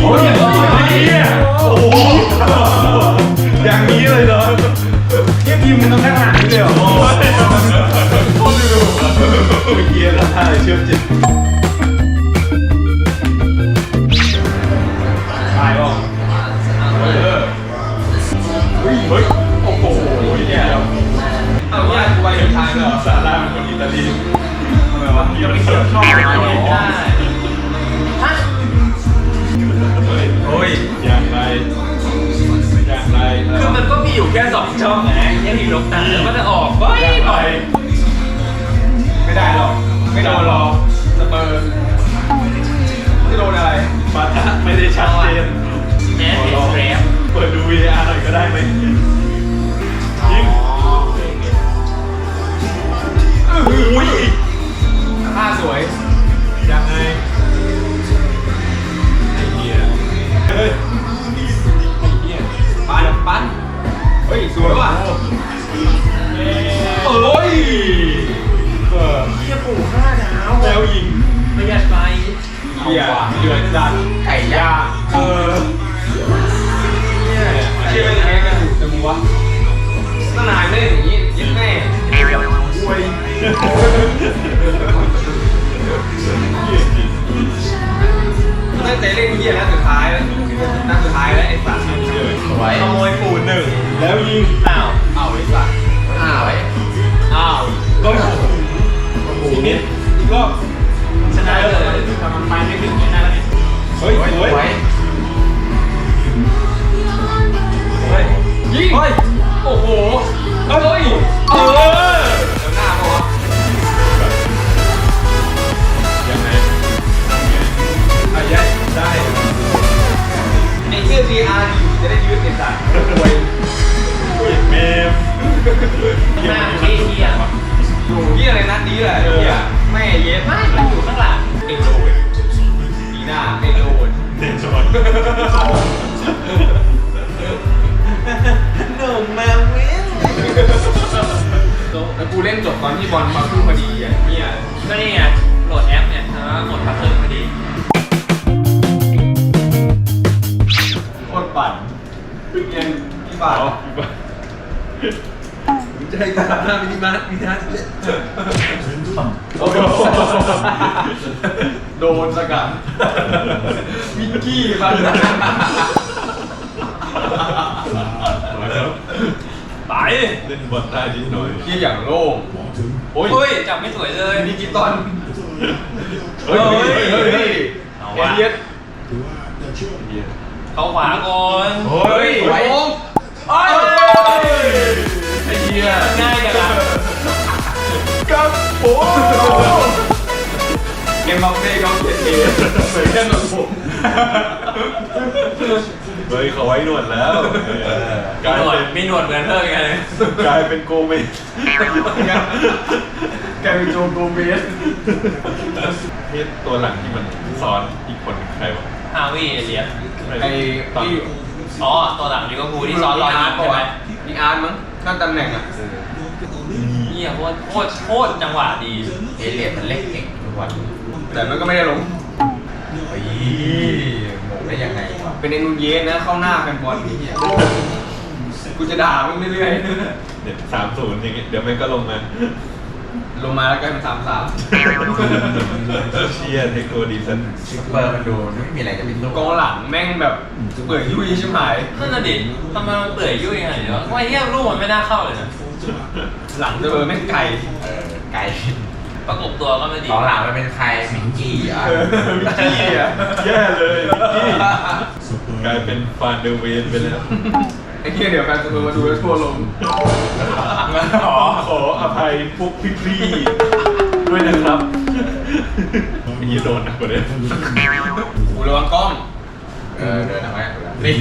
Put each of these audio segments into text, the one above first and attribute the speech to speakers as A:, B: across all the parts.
A: โอ้ยอย่างนี้อะโอ้โหอย่างนี้เลยเหรอเทียบทีมมึงต้องแค่ขนาดนี้เลยเหรอโอ้ยโคตรดูโอ้ยเฮียละเชื่อมจิตตายป่ะเฮ้ยเฮ้ยโอ้โหเนี่ย
B: เอาเนี่ยกูไปถึงทางแล้ว
A: ซาร่าเป็นคนอิตาลี ทำไมวะยังไม่เกี่ยวชอบ
B: ได้
A: โอ้ยอย่างไรอย่างไร
B: คือมันก็มีอยู่แค่สองช่องไงแค่มีลบตันแล้วมันจะออกเฮ้ยห
A: ไร
B: น่อย
A: ไม่ได้หรอกไม่โดนหรอกสเปอร์ไม่โดนอะไรบาตาไม่ได้ชัดเจน
B: แอนเอ็กซ์แรม
A: เปิดดู VR หน่อยก็ได้ไหมยิงโอ้ยา
B: สวย
A: ยังไง ไอ้เหี้ยเฮ้ยไอ้เหี้ย
B: ปั้นปั้นเฮ้ย สวยว่ะ
A: เอ้ยเออ
B: เฮียปู่ห้าดาว
A: แล้วยิง
B: ประหยัดไฟ
A: เหี้ยเดือดจัด
B: ไก่ย่าง พี่บา
A: เอา
B: จะให้ตาหน้ามินิมาร์ทมินิมาร์ท
A: โอ้โห
B: โดนสกัดมิกกี้มาเลย
A: ไปเล่นบอลได้นิดหน่อย
B: ที่อย่างโล่ง
A: โอ้ย
C: จับไม่สวยเลย
B: ดิจิตอล
A: เฮ้ยเฮ้ยเฮ้ยเฮ้ย
C: เอา
B: เอ
C: วะ
B: เลียส
C: เขาขวาก่อน
A: เฮ้ย
B: โอ้ย
A: ไอ้เหี้ย
C: ง่ายจังอะ
A: กับโอ้
B: เกมบัฟเฟ่ก็เท่
A: เหมือนแค่หนวดผมเฮ้ยเขาไว้หนวดแล้วกลาย
C: หนวด
A: เป็น
C: มีหนวดเหมือนเธอไงเลย
A: กลายเป็นโกเมส
B: แกเป็นโจโกเบส
A: เทสตัวหลังที่มันซ้อนอีกคนใครวะ
C: ฮาวิเอเลียส
B: ไอ้
A: ตอน
B: ที่
C: อ๋อ ตัวหลังลิเวอร์พูลที่ซ้อนรอยยิงใช่ไหม
B: มีอาร์ตมั้งนั่นตำแหน่งอะ
C: เฮียโคตรโคตรโคตรจังหวะดี
D: เอเลียดมันเล่นเก่งทุกวัน
B: แต่มันก็ไม่ได้ลง
D: เฮ้ยโมงได้ยังไงวะ
B: เป็นเอ็นูเยสนะเข้าหน้าแฟนบอลนี่เนี่ยกูจะด่ามึงเรื่อย
A: เดี๋ยวสามศูนย์อย่างงี้เดี๋ยวมันก็ลงมา
B: ๆ ลงมาแล้วก็เป็นสามสาม
A: เชียร์เทคโนดีสัน
D: ซุปเปอร์มันดูไม่มีอะไรจะเป็นลูก
B: กองหลังแม่งแบบเปื่อยยุ่ยชิบหาย
C: นั่นน่ะดิทำไมมันเปื่อยยุ่ยขนาดนี้วะว่าเฮียลูกมันไม่น่าเข้าเลยนะ
B: หลังเจอแม่งไก่
D: เออไกล
C: ประกบตัวก็ไม่ดี
D: ตอนหลังมันเป็นใครมิงกี้อะ
B: เออมิกกี้อะ
A: แย่เลยมิกกี้กลายเป็นฟานเดอร์เวนไปแล้ว
B: ไอ้เหี้ยเดี๋ยวแฟนสเปอร์มาดูแล้วทั่วลง
A: ขอขออภัยพวกพี่ๆด้วยนะครับอย่างนี้โดนหนักกว่าเดิม
B: กูระวังกล้อง
D: เออเดินทำไมนี่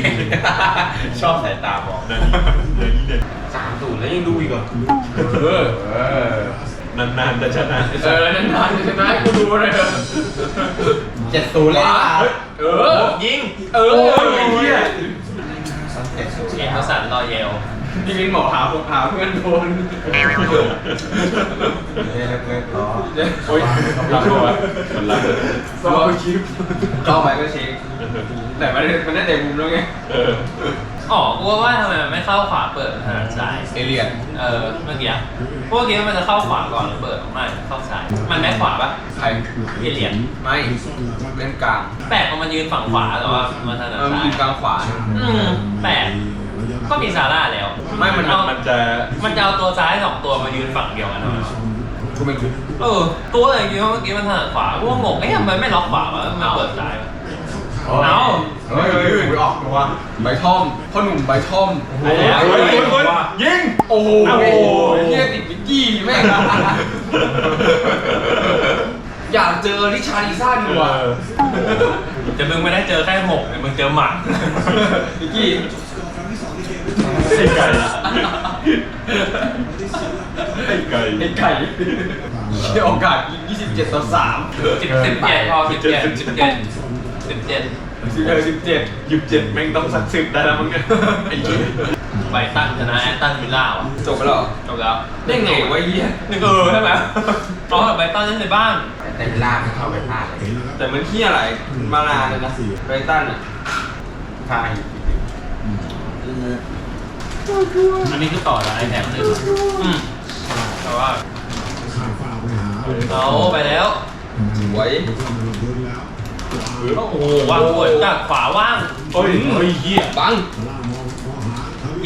D: ชอบสายตามอง
A: นั่นอย่างนี้เนี่ย
C: สามศูนย์แล้วยังดูอีกเหรอ
B: เออ
D: เออนา
A: นๆจะชนะ
B: เออนานๆจะชนะให้กูดูเลยเออ
D: เจ็ดศูนย์เลยอะ
B: เออ
C: ยิง
B: เออไอ้เหี้ย
D: เจ็ดศูนย์
C: เอ็มสันรอเยล
B: พี่มิ้นบอกหาผมหาเพื่อนโดน
D: เนี่ยเล็กๆล้อ
A: โอ้ยรักตัวมันรักเลย
B: ซ้อมคลิปเข้าไปก็เช็คแต่มันมันได้แต่มุมแล้วไง
A: เออ
C: อ๋อกูว่าทำไมมันไม่เข้าขวาเปิดถนัดซ้าย
B: เอเลียน
C: เออเมื่อกี้พวกเมื่อกี้มันจะเข้าขวาก่อนหรือเปิดไม่เข้าซ้ายมันแม่ขวาปะ
B: ใคร
C: เอเลียน
B: ไม่เล่นกลาง
C: แปลกเพราะมันยืนฝั่งขวาแต่ว่ามันถนัด
B: เออ
C: ซ้าย
B: มีกลางขวา
C: อืมแปลก ก็มีซาร่าแล้ว
B: ไม่มัน
C: เอา
A: มันจะ
C: มันจะเอาตัวซ้ายสองตัวมายืนฝั่งเดียวกันเหรอ
B: กูไม่รู้
C: เออ ตัวอะไรจริงๆเมื่อกี้มันถนัดขวากูก็งงเอ๊ะทำไมไม่ล็อกขวาวะมันเปิดซ้ายวะเอา
B: เฮ้ยเฮ้ยเฮ้ยออกตัวใบท่อมพ่อหนุ่มใบท่อม
A: โอ้โหโอ้ยโอ้ยโอ้ยยิง
B: โอ้โห
A: โอ้โห
B: เฮียติดวิกกี้แม่งอยากเจอริชาร์ดิสันว่ะ
C: แต่มึงไม่ได้เจอแค่หมกแต่มึงเจอหมัก
B: วิกกี้
A: ไอ้ไก่ไอ้ไก่
B: ไอ้ไก่ที่โอกาสยิง27ต่อ3
C: สิบสิบเจ็ดพอสิบเจ็ดสิบเจ็ดสิบเจ็ด
B: เออ17
A: ยิบเจ็ดแม่งต้องสักสิบได้แล้วมั้งเนี่ยไอ้เหี้ย
C: ไบตันชนะแอตตันวิลล่าว่ะ
B: จบไปแล้วเหรอ
C: จบแล้ว
B: ได้ไงวะเฮีย
C: หนึ่งเออใช่ไหมเพราะไบตันเล่นในบ้าน
D: แต่เวลาไม่เข้าไปพลาดเลย
B: แต่มันเฮียอะไรมานานเลยนะไบรตันอะ
D: พลาด
C: อันนี้คือต่อจากไอแท็บหนึ่งอืมแต่ว่าเอาไปแล้ว
B: สวย
C: โอ้โหวางกดจากขวาว่าง
A: โอ้ยโอ้ยเหี้ย
B: บัง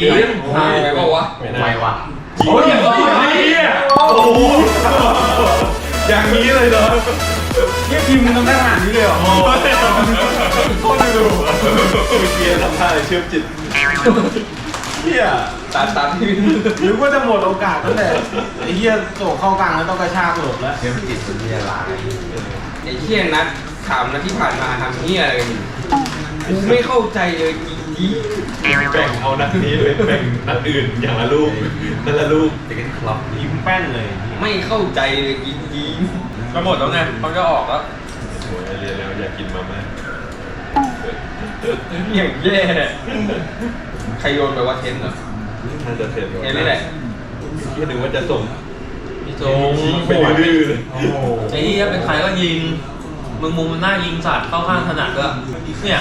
C: ยิง
B: หายไปเปล่าวะ
D: ไวว่ะ
A: โอ้ยเหี้ยโอ้โหอย่างนี้เลยเหรอเหี้ยทีมมึงทำได้ขนาดนี้เลยเหรอโอ้ยโคตรดูเมื่อกี้ทำท่าอะไรเชื่อมจิต เหี้ย
B: ตัดตัดที่
E: หรือว่าจะหมดโอกาสตั้งแต่ไอ้เหี้ยโศกเข้ากลางแล้วต้องกระชากหลบแล้ว
D: เชื่อมจิตสุนทรียลาย
B: ไอ้เฮียนัดถามนัดที่ผ่านมาทำเฮียอะไรกันอยู่กูไม่เข้าใจเลยจริง
A: แบ่งเอานัดนี้ไปแบ่งนัดอื่นอย่างละลูกนั่นละลูก
D: เด็กกันคลับ
E: ยิ้มแป้นเลย
B: ๆไม่เข้าใจเลยจริง
C: ก็หมดแล้วไงเขาจะออกแล้ว
A: โอ้ยเรียนแล้วอยากกินมาม่า
B: ๆอย่างแย่ ใครโยนไปว่าเทนเหรอ
A: น่าจะเสร็จ
B: เทนนี่แหละ
A: ที่นึกว่าจะส่ง
C: พี่โจง
A: ยิงไปดื้อๆเลย
E: โอ้โห
C: ไอ้นี่เป็นใครก็ยิง มึงมุมมันน่ายิงสัตว์เข้าข้างถนัดด้วยเนี่ย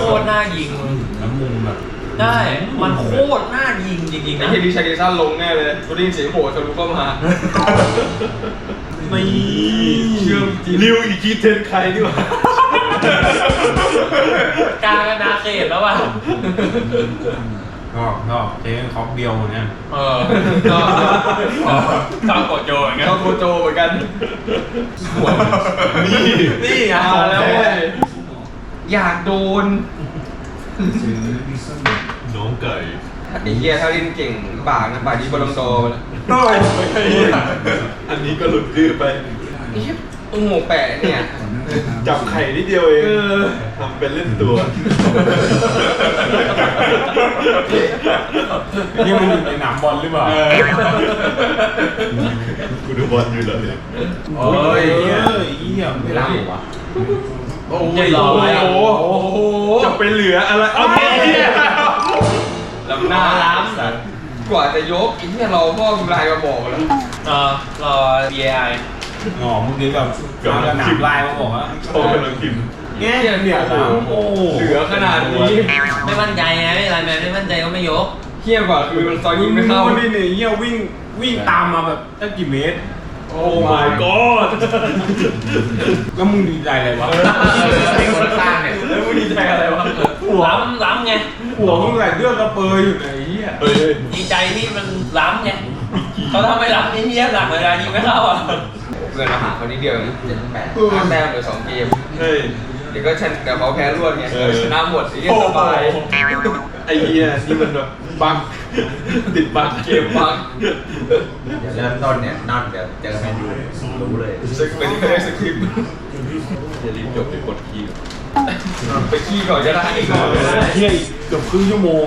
C: โคตรน่ายิง
E: แล้วมุมแบบ
C: ได้ มันโคตรน่ายิงจริงๆ
B: ไอ้
C: นะ
B: เฮียดิชาร์ดิสันลงแน่เลยกูได้ยินเสียงโหทะลุเข้ามา
A: นี่
B: เชื่อมจริง
A: ริวอีกทีเทนใครดีวะ
C: กลางกันนาเขตแล้วว่ะ
E: ก็ก็เจ๊คอปเบียวเหมือนกัน
C: เออก็ชอบกดโยนอย่างเงี้ย
B: ก็โคโจเหมือนกัน
A: นี่
C: นี่ไง
B: มาแล้วเว้ยอยากโดน
A: น้องไก่
B: ไอ้เฮียถ้าเล่นเก่งบากนะบากนี้บอลลงโดไปแล้ว
A: โอ้ยไม่ใช่อันนี้ก็หลุดดื้อไป
B: ไอ้เฮียตุ้งโง่แปะเนี่ย
A: จับไข่นิดเดียวเอง
B: เออ
A: ทำเป็นเล่นตัว
E: นี่มันอยู่ในหนามบอลหรือเปล่า
A: กูดูบอลอยู่แล้วเนี่ย
B: โอ้ย
E: เหี้ยเหี้ย
D: ไม่รับหรอวะ
B: โอ้โห
C: ใหญ่หล่อไว้อะ
B: โอ้โหโอ้โห
A: จะไปเหลืออะไรเอาเหี้ย
B: ลำหน้าล้ำกว่าจะยกไอ้เฮียเราพ่อคุณไลน์มาบอกแล้ว
C: เออรอ BI
E: งอมึงดีแบบเอาหนามลายมาบอกว่า
A: โตกำลังพิมพ์
E: เนี่ยเนี่ยโอ้โห
B: เหลือขนาดนี้
C: ไม่มั่นใจไงไม่อะไรแม่ไม่มั่นใจก็ไม่ยก
B: เฮียกว่าคือมันซอยยิงไม่
E: เข้า
B: เข้า
E: นี่เนี่ยเหี้ยวิ่งวิ่งตามมาแบบตั้งกี่เมตร
A: โอ้ my god
E: แล้วมึงดีใจอะไรวะ
D: ไอ้คนสร้างเนี่ย
B: แล้วมึงดีใจอะไรวะ
C: ล้ำล้ำไง
E: หัวมึงไหลเลือดกระเปยอยู่ไหนเหี้ย
A: เฮ้ย
C: ดีใจที่มันล้ำไงเขาทำให้ล้ำนี่เฮียหลักเวลายิงไม่เข้าอะ
B: เพื่อนมาหาเขานิดเดียวเอง
D: เจ็ดแปด
B: ห้าแต้มเหลือสองเกม
A: เฮ้ย
B: เดี๋ยวก็ชนะเดี๋ยวเขาแพ้รวดไง
A: เออ
B: ชนะหมดไอ้เหี้ยสบาย
A: ไอ้เหี้ยนี่มันแบบบังติดบัง
B: เกมบัง
D: เดี๋ยวเริ่มต้นเนี่ยนอนเดี๋ยวเจอแมนยูรู้เลย
B: สกเป็นที่ได้สคริปต์
A: จะรีบจบไปกดคิว
B: ไปขี้ก่อนจะได้อีกก่อน
E: เฮียอีกเกือบครึ่งชั่วโมง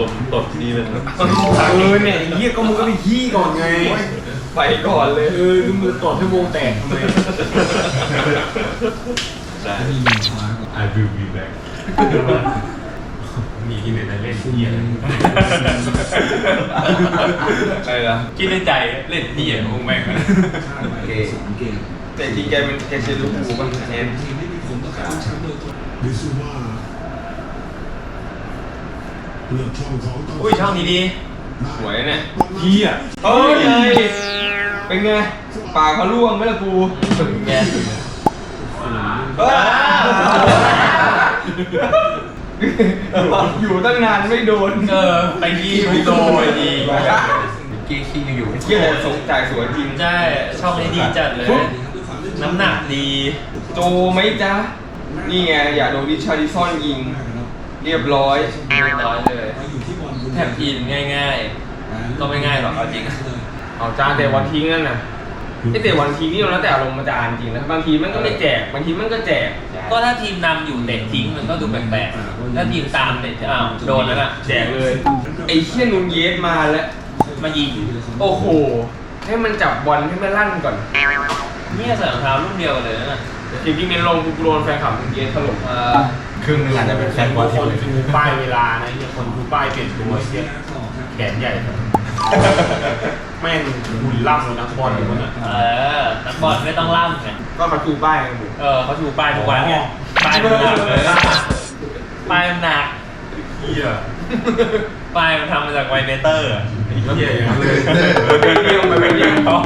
A: ลมตดนี่มัน
E: เออเนี่ยไอ้เฮียก็มึงก็ไปขี้ก่อนไง
B: ไปก่อนเลย
E: เออคือมึงต่อชั่วโมงแตกทำไม
A: ได้ I will be back
E: ม
C: มีที่ไหนเล่นเหี้ย
B: อะไรนะ
C: คิดในใจเล่นเหี้ยมึงแม่ง
B: โอเคแต่จริงแกเป็นแกเชียร์ลิเวอร์พูลป่ะเน้น
C: อุ้ยช่องนี้ดี
B: สวยเนี่ย
A: เฮีย
B: เฮ้ย เป็นไงปากเขาล่วงไหมล่ะกู
C: ถึงแก
B: อยู่ตั้งนานไม่โดน
C: เออไปดีไปโตไปดี
D: กีคิงอยู่
B: เที่ยวสงจ่ายสวยจริง
C: ใช่ช่องนี้ดีจัดเลย น้ำหนักดี
B: โจไหมจ๊ะ นี่ไง อย่าโดนดิชาริซอนยิง เรียบร้อย
C: เรียบร้อยเลยแถมทีมง่าย ๆ ก็ไม่ง่ายหรอกเอาจริง
B: เอาจานแต่วันทิ้งนั่นน่ะไอแต่วันทิ้งนี่แล้วแต่อารมณ์มันจะอ่านจริงนะบางทีมันก็ไม่แจกบางทีมันก็แจก
C: ก็ถ้าทีมนำอยู่เตะทิ้งมันก็ดูแปลกๆถ้าทีมตามเตะอ้าวโดนแล้วน่ะ
B: แจกเลยไอ้เชี่ยนุนเยสมาแล้ว
C: มายิง
B: โอ้โห ให้มันจับบอลให้มันลั่นก่อน
C: เนี่ยใส่รองเท้ารุ่นเดียวกันเลยนะ
B: จริงๆเมนลงกูโดนแฟนคลับนุนเยสถล่ม
C: เออ
D: ครึ่งหนึงอาจจะเป็นแฟนบอลที่
E: คน
D: เลย
E: ชูป้ายเวลานะเฮียคนชูป้ายเปลี่ยนตัวเฮียแขนใหญ่ แม่งหุ่นล่ำเลยนักบอลอยู่คนน่ะ
C: เออนักบอลไม่ต้องล่ำไง
B: ก็มาชูป้ายกันอยู่
C: เออเขาชูป้ายทุกวันไงป้ายมันหนักเลยป้ายมันหนัก
A: เฮีย
C: ป้ายมันทำมาจากไวเบเตอร์อะ
A: เฮียอย่างนั้นเลย
B: เป็นเรื่องไปเป็นเรื่อง
C: อ๋อ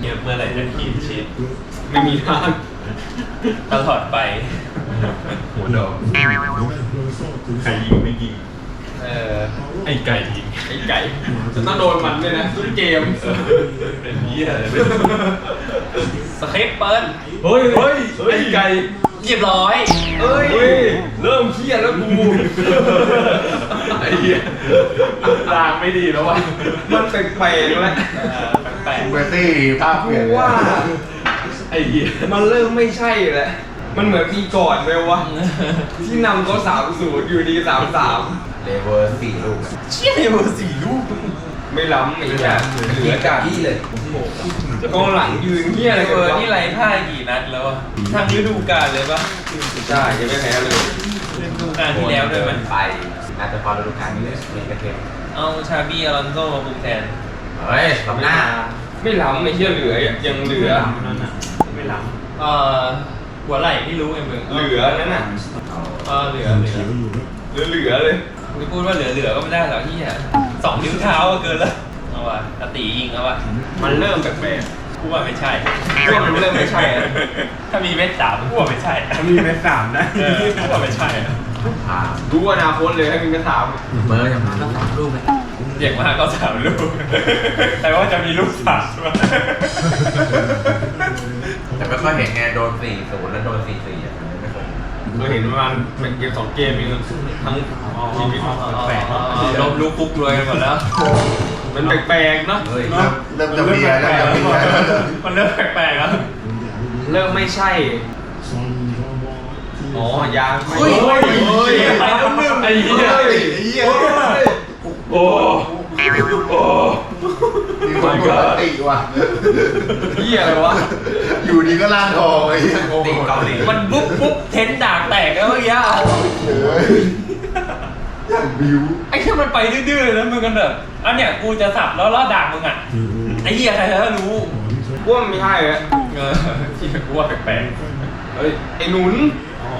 C: เก็บเมื่อไหร่จะขีดชีด
B: ไม่มีทาง
C: ตลอดไป
A: หัวดอกใครยิงไม่ยิง
C: เออ
A: ไอ้ไก่ยิง
B: ไอ้ไก่จะต้องโดนมันด้วยนะทุกเกม
A: เป็นเฮียเลย
C: สคริปต์เปิ้ล
B: เฮ้ยเฮ้ยไอ้ไก่
C: เรียบร้อย
B: เอ้ยเริ่มเครียดแล้วกู
A: ไอ้เฮีย
B: ลางไม่ดีแล้ววะมันแปลกๆแล้ว
C: เออแปลก
D: เบอร์ตี้ภาพเป
B: กู
D: ลี่ยน
B: ว่า
A: ไอ้เฮีย
B: มันเริ่มไม่ใช่แล้วมันเหมือนปีก่อนเลยวะ
C: ๆ
B: ที่นำก็สามศูนย์อยู่ดีสามสาม
D: เลเวอร์สี่ลูก
C: เชี่ยเบอร์สี่ลูก
B: ไม่ล้ำไอ้เหี้ยเหลือจาก
D: ที่เลย
B: กองหลังยืนเหี้ยอะไร
C: เอ
B: กัน
C: อ
B: วะ
C: นี่ไรพ่ายกี่นัดแล้วอะทั้งฤดูกาลเลยปะ
B: ใช่ยังไม่แพ้เลย
C: ฤดูกาลที่แล้วด้วยมัน
D: ไปน่าจะพอฤดูกาลนี้เลยมีกระเทียม
C: เอาชาบีอลอนโซมาบุกแทน
D: เฮ้ยทำหน้า
B: ไม่ล้ำไอ้เหี้ยเหลือยังเหลือ
E: นั่นน่ะไม่ล้
C: เอ่อหัวไหล่ไม่รู้ไอ้มึง
B: เหลือนั่นน่ะ
C: เออเหลือเหลือ
B: เหลือเหลือเลย
C: จะพูดว่าเหลือเหลือก็ไม่ได้หรอกที่อะสองนิ้วเท้าก็เกินแล้วเอาวะตะตียิงเอาวะ
B: มันเริ่มแปลก
C: กูว่าไม่ใช่
B: ๆพวกมันเริ่มไม่ใช่อะ
C: ถ้ามีเม็ดสามกูว่าไม่ใช่ำ
E: ถ้ามีเม็ดสามได้
C: เออกูว่าไม่ใช่อะ
D: พา
B: รู้อนาคตเลยให้มีกระถาม
D: เบอร์ยังมาต้องสามลูกไหม
C: เด็กมากก็สามลูก แต่ว่าจะมีลูกสามใช่ไหม
D: แต่ไม่ค่อยเห็นไงโดนสี่ศูนย์แล้วโดนสี่สี่อะไม่ เคย
B: เราเห็นประมาณเป็นเกมสองเกมเองทั้งชีวิต
E: แปลกๆเนอะ
C: ลบลูกปุ๊กรวยกันหมดแล้ว
B: มันแปลกๆเนาะ
D: เฮ้ยเริ่มจะเบียร์แล้วจะเบียร์
C: มันเริ่มแปลกๆแล้ว
B: เริ่มไม่ใช่ อ๋อยังไม่
C: เฮ้ย
B: เฮ้ย
C: เฮ้ย ไปแล้วหนึ่ง
B: ไอ้เหี้ย
A: โอ้โอ้
D: มีค นปกติว่ะ
B: เหี้ยอะไรวะ
D: อยู่ดีก็ล่างทองไอ้เหี้ยติเกาหลี
C: มันปุ๊บปุ๊บเทนดากแตกแล้วเมื่อกี้อะ
D: เฮ้ยอย่างบิว
C: ไอ้ที่มันไปดื้อๆเลยนะมึงกันแบบอันเนี้ยกูจะสับแล้วล่อด่ามึงอะไอ้เหี้ยใครจะรู้
B: กูว่ามันไม่ใช่อะ
C: เออที่กูว่าแปลก
B: เฮ้ยไอ้หนุน
C: ๆอ๋อ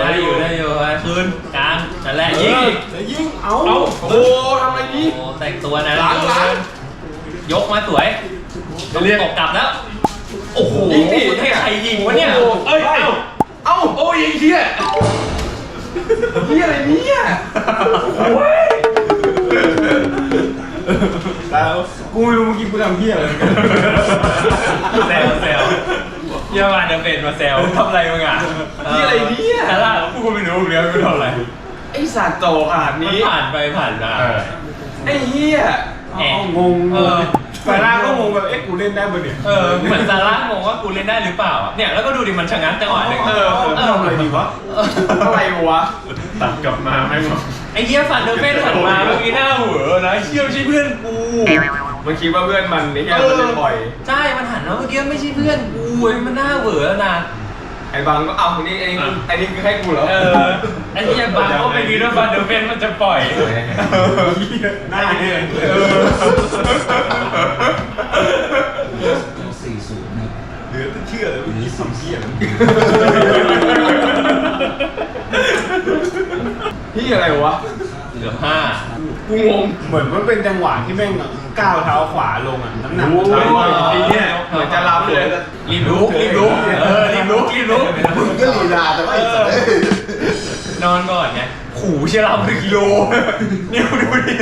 C: ได้อยู่ได้อยู่ไอ้คืนกลางนั่นแหละยิง
E: จะยิงเอา
B: เอ้าโอ้ทำอะไรนี้
C: โอ้แต่งตัวนะ
B: หลังหลัง
C: ยกมาสวย
B: เรียก
C: ตกกลับแล้ว โอ้โห
B: ยิงดิ
C: ให้ใครยิงวะเนี่ย
B: โอ้โห
C: เอ้ย เอ้า
B: เอ้า โอ้ยไอ้เหี้ยเหี้ยอะไรเนี่ยโอ้ย
E: แล้วกูไม่รู้เมื่อกี้กูทำเพี้ยอะไรกัน
C: แซวแซวเยี่ยมานจะเป็นมาแซวทำอะไรมึงอะ
B: เหี้ยอะไรเนี่ย
C: แต่ละกูก็ไม่รู้เรื่องกูทำอะไร
B: ไอ้สัตว์โตขนาด
C: มัน
B: นี้
C: ผ่านไปผ่านมา
B: ไอ้เหี้ย
C: แอะ
E: เอางง
C: เออ
E: แต่ล่าก็งงแบบเอ๊ะกูเล่นได้ปะเนี่ย
C: เออเหมือนซาร่างงว่ากูเล่นได้หรือเปล่าอะเนี่ยแล้วก็ดูดิมันชะงักจังหวะหนึ่ง
B: เออ
E: เออทำอะไรดีวะ
B: อะไรวะ
A: ตัดกลับมาไม่หมด
C: ไอ้เหี้ยฟันเดอร์เฟนหันมาเมื่อกี้หน้าเหวอนะเชี่ยวใช่เพื่อนกู
B: มันคิดว่าเพื่อนมันไอ้เหี้ยมันเล่นบ่อย
C: ใช่ มันหันมาเมื่อกี้ไม่ใช่เพื่อนกูเว้ยมันหน้าเหวอแล้วนะ
B: ไอ้บางก็เอาอันนี้อันนี้อันนี้คือให้กูเหรอ
C: เออไอ้ที่ยังบางก็ไม่ดีด้วยฟันเดอร์เฟนมันจะปล่อย
E: หน้าเนี่ย
A: เหลือจะเชื่อเลยว่าคิดทำเชี่ย
B: พี่อะไรวะ
C: เหลือห้า
B: กูงง
E: เหมือนมันเป็นจังหวะที่แม่งก้าวเท้าขวาลงอะน้ำหนัก
A: โอ้
E: มัน
A: ย
E: เท้า
A: ไอ้เนี่ย
B: เหมือนจะรับเลย
C: รีบลุกรีบลุกเออรีบลุกรีบลุก
F: มึงก็ลีลาแต่ว่าไอ้สัตว์เอ้ย
C: นอนก่อนไงขู่เชื่อเราเป็นกิโลนี่ดูดิ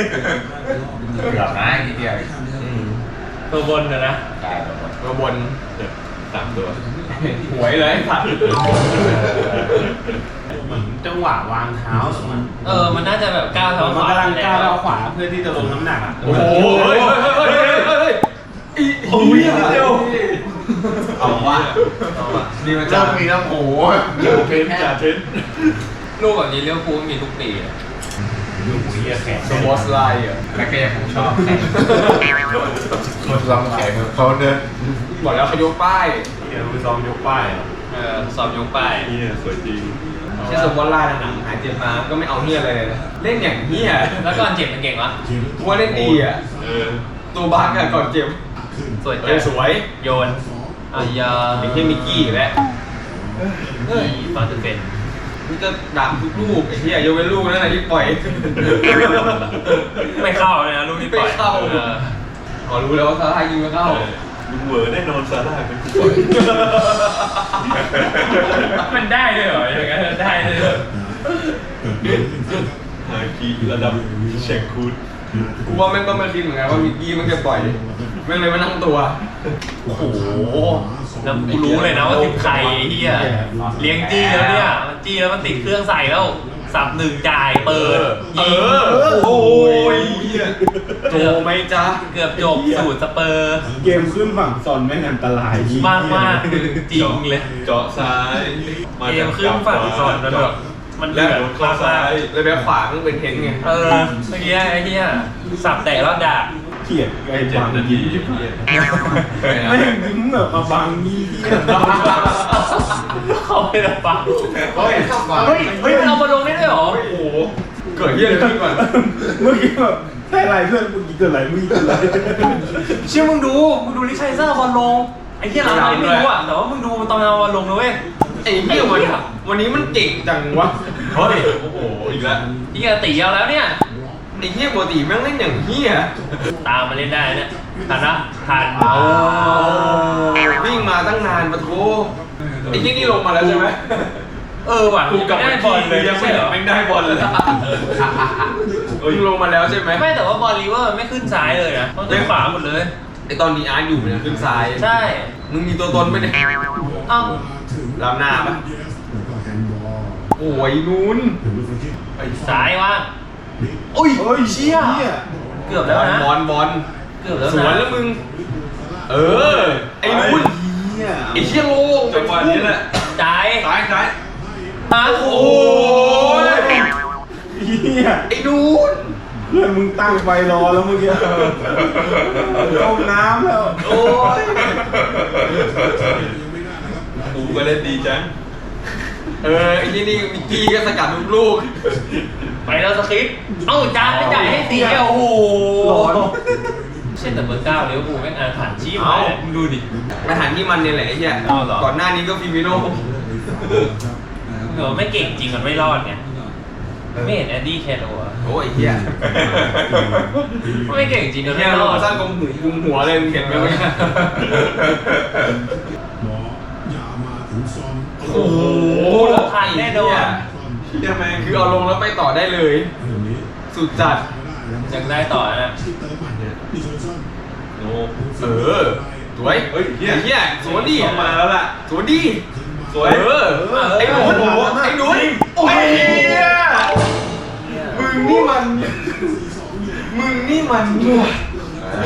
D: เกือบนะทีเดียว
C: ตัวบนนะนะ
D: ได้ครับผม
B: มาบน
A: สามตัว
B: หวยเลยผัด
E: เหมือนจังหวะวางเท้าสมัน
C: เออมันน่าจะแบบก้าวเท้า
E: มัน
C: ขวากำ
E: ลังก้าวเท้าขวาเพื่อที่จะลงน้ำหนักอะ
B: โอ้โหเฮ้ยเฮ้ยเฮ้ยเฮ้ยเฮ้ยอี
A: โอ้ยนิดเดียว
D: เอาว่า
B: นี่มัน
F: เริ่
B: จะ
F: มมีน้ำโหเจอเทน
A: จ่าเทน
C: ลูกแบบนี้เลี้ยวภูลมีทุกปีอะ
E: ดูหัวเหี้ยแขน
B: สวอสไลน์อะ
D: แล้วก็ยังผมชอบแข่ง
F: คนลำแขนของเขาเนี่ย
B: บอกแล้วเขายกป้าย
E: เหี้ยมือซองยกป้ายเหรอ
C: เออสอบยกไป
A: เนี่ยสวยจริง
B: ที่สมวอสไลน์หนังหายเจ็บมาก็ไม่เอาเฮียอะไรเลยนะเล่นอย่างเฮีย
C: แล้วก่อนเจ็บมันเก่งวะ
B: กูว่าเล่นดีอะ
A: เออ
B: ตัวบักอะก่อนเจ็บ
C: สวย
B: เอ
C: จั
B: องสวย
C: โยน อายา
B: ไอ้เฮียมิกกี้อีกแล้ว
C: นี่ฟาสเฟน
B: มันจะดักทุกลูกไอ้เฮียยกเว้นลูกนั่นแหละที่ปล่อย
C: ไม่เข้าเลยนะลูกที่ปล่อย
B: ไม่เข้า
C: ออ
B: อ๋อรู้แล้วว่าซาร่ายิงไม่เข้า
A: ลุงเหวอแน่นอนซาร่าเป็นผู้ป่วย
C: มันได้ด้วยเหรออย่างนั้นได้ด้วยเหรอ
A: ฮาคีระดับแชงคูด
B: กูว่าแม่งก็ไม่คิดเหมือนกันว่ามิกกี้มันจะปล่อย แม่งเลยมานั่งตัว
C: โอ้โหแล้วกูรู้เลยนะว่าติดใครไอ้เหี้ยเลี้ยงจี้แล้วเนี่ยมันจี้แล้วมันติดเครื่องใส่แล้วสับหนึ่งจ่ายเปิด
B: เอ
C: ยิง
B: อ โอ้ยเหี้ยโจไหมจ๊ะ
C: เกือบจบสูตรสเปอร์
E: เกมขึ้นฝั่งซอนแม่งอันตราย
C: มากมากคือจริงเลย
A: เจาะซ้าย
C: เกมขึ้นฝั่งซอนมันแบบมัน
A: แล้
C: เดื
A: ว
C: อด
A: โดนเข้าซ้าย
B: เลยแบบขวามันเป็นเทนไง
C: เออเมื่อกี้ไอ้เหี้ยสับแต่รอบดาบ
E: เกลียดไอ้
A: เจ็ด
E: บาง
A: นาที
E: ยิ้มไม่งยิ้มแบบมาบังยี่เหี้ย
C: เขาไม่ได้ฟัง
D: เฮ้ยเข้าก่อน
C: เฮ้ยเฮ้ยมันเอามาลงได้ด้วยเหรอ
B: โอ้โหเกิดเหี้ยอะไรขึ้นก่อน
E: เมื่อกี้แบบได้ไรเพื่อนมึงเกิดอะไรมึงเกิดอะไร
C: เชื่อมึงดูมึงดูลิชัยเซอร์บอลลงไอ้เหี้ยเราไม่รู้อะแต่ว่ามึงดูมันตอนเอาบอลลงนะเว้ย
B: ไอ้เหี้ยวันวันนี้มันเก่งจังวะ
A: เฮ้ยโอ้โหอีกแล้ว
C: เหี้ยตีเอาแล้วเนี่ย
B: ไอ้เหี้ยปกติแม่งเล่นอย่างเหี้ย
C: ตามมาเล่นได้เนี่ยทันนะทัน
B: วิ่งมาตั้งนานปะโถไอ้เหี้ยนี่ลงมาแล้วใช่ไหม
C: เออว่ะ
A: กูกลับ
C: ได้
A: มา
C: บอลเลย
A: ยังไม่
C: ใช่เห
A: เห็
C: ร
A: น
C: อ
A: แม่งได้บอลเลยนะ
B: มึงลงมาแล้วใช่ไหม
C: ไม่แต่ว่าบอลลีเวอร์มันไม่ขึ้นซ้ายเลยนะมันขึ้นขวาหมดเลย
B: ไอ้ตอนนี้อาร์ตอยู่เนี่ยขึ้นซ้าย
C: ใช่
B: มึงมีตัวตนไหมเนี่ย
C: เอ้า
B: ลำหน้าปะโอ้ยนู้น
C: ซ้ายว่าง
B: โอ้ย
E: เฮ้ยเชี่ย
C: เกือบบ
B: อ
C: แล้ว
B: ล
C: นะ
B: บอลบอล
C: เกือบแล้ว
B: ส
C: นะ
B: วนแล้วมึง เออ ไอ้นู้น
E: เหี้ย
B: ไอ้เชี่ยโลง
A: จังหวะนี้แหละ
C: จ่าย
A: ซ้ายซ้าย
C: ฮะ
B: โอ้ย
E: เหี้ย
B: ไอ้นู้น
E: เพื่อนมึงตั้งไฟรอแล้วเมื่อกี้ต้มน้ำแล้ว
B: โอ้ย
A: กูก็เล่นดีจัง
B: เออไอ้ที่นี่มิกกี้ก็สกัดทุกลูก
C: ไปแล้วสคริปต์เอ้าจ่ายไม่จ่ายให้ตีอะโอ้โห
E: ร้อน
C: เช่นแต่เบอร์เก้าเลี้ยวภูลแม่งอาถรรพ์ชี้มาเลยมึงดูดิ
B: ไปหันที่มันเนี่ยแหละไอ้เหี้ย
C: เอาเหรอ
B: ก่อนหน้านี้ก็ฟิมิโน่
C: เออไม่เก่งจริงมันไม่รอดไงไม่เห็นแอดดี้แคโรอะ
B: โอ้ยไอ้เหี้ย
C: ไม่เก่งจริงมัน
B: เหี้
C: ไม่
B: ย
C: ร
B: เรา
C: อด
B: สร้างกลมหูกุมหัวเลยมึงเห็นไหมวะเนี่ย
C: โอ้โหแล้วทันแน่นอน
B: เหี้ยแม่งคือเอาลงแล้วไปต่อได้เลย สุดจัด
C: ยังได้ต่อนะ
A: โอ้
B: เออสวย
A: เฮ้ยเหี้ย
B: ไอ้เหี้ยสวยดิ
A: ต้องมาแล้วล่ะ
B: สวยดิ
A: สวย
B: เออไอ้หนุนไอ้หนุนโอ้ยมึงนี่มัน มึงนี่มันมั่ว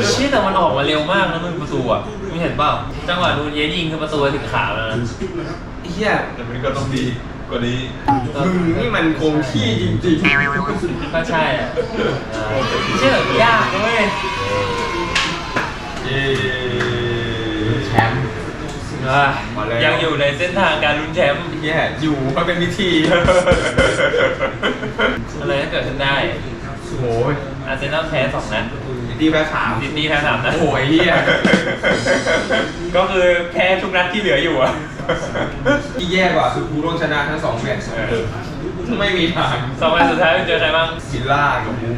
C: เชี่ยแต่มันออกมาเร็วมากนะมึงประตูอะมึงเห็นเปล่าจังหวะนูนเยสยิงคือประตูถึงขาแล้วนะ
B: ไอ้เหี้ย
A: แต่มันก็ต้องดี กว่านี้
B: มึงนี่มันคงที่จริง
C: ก็ใช่อะเชื่อยากนะเว้ย
B: ๆเย้
D: แชมป์
C: เออะ
B: มาแล้ว
C: ยังอยู่ในเส้นทางการลุ้นแชมป์
B: แย่อยู่ก็เป็นวิธี
C: อะไรก็เกิดขึ้นได้
B: โอ้ย
C: อาร์เซนอลแพ้สองนัด
B: ดีแพ้สาม
C: ซิตี้แพ้สามนัด
B: โอ้ยเฮีย
C: ก็คือแพ้ทุกนัดที่เหลืออยู่อะ
B: ที่แย่กว่าคือกูต้องชนะทั้งสองแมตช์ไม่มีทาง
C: สองวันสุดท้ายเจอใครบ้าง
B: วิลล่ากับมู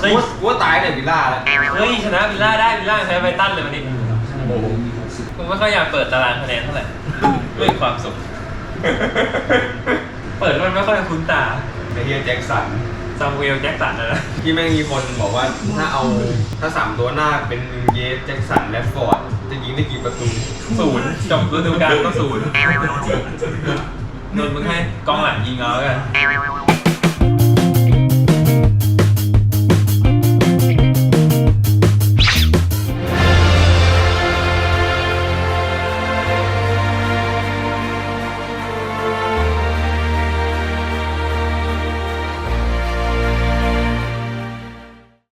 C: เฮ้ย
B: กูว่ากูว่าตายเนี่ยวิลล่าแล้ว
C: เฮ้ยชนะวิลล่าได้วิลล่าแพ้ไบรตันเลยมันดิผมไม่ค่อยอยากเปิดตารางคะแนนเท่าไหร่ด้วยความสุข เปิดแล้วมันไม่ค่อยคุ้นตา
B: ไอ้เฮียแจ็คสัน
C: ซามูเอลแจ็คสันนะนะ
B: ที่แม่งมีคนบอกว่าถ้าเอาถ้าสามตัวหน้าเป็นเยสแจ็คสันและฟอร์ด จะยิงได้กี่ประตู
C: ศูนย์จบฤดูกาลก็ศูนย์นนท์มึงให้กองหลังยิงเอาแล้วกัน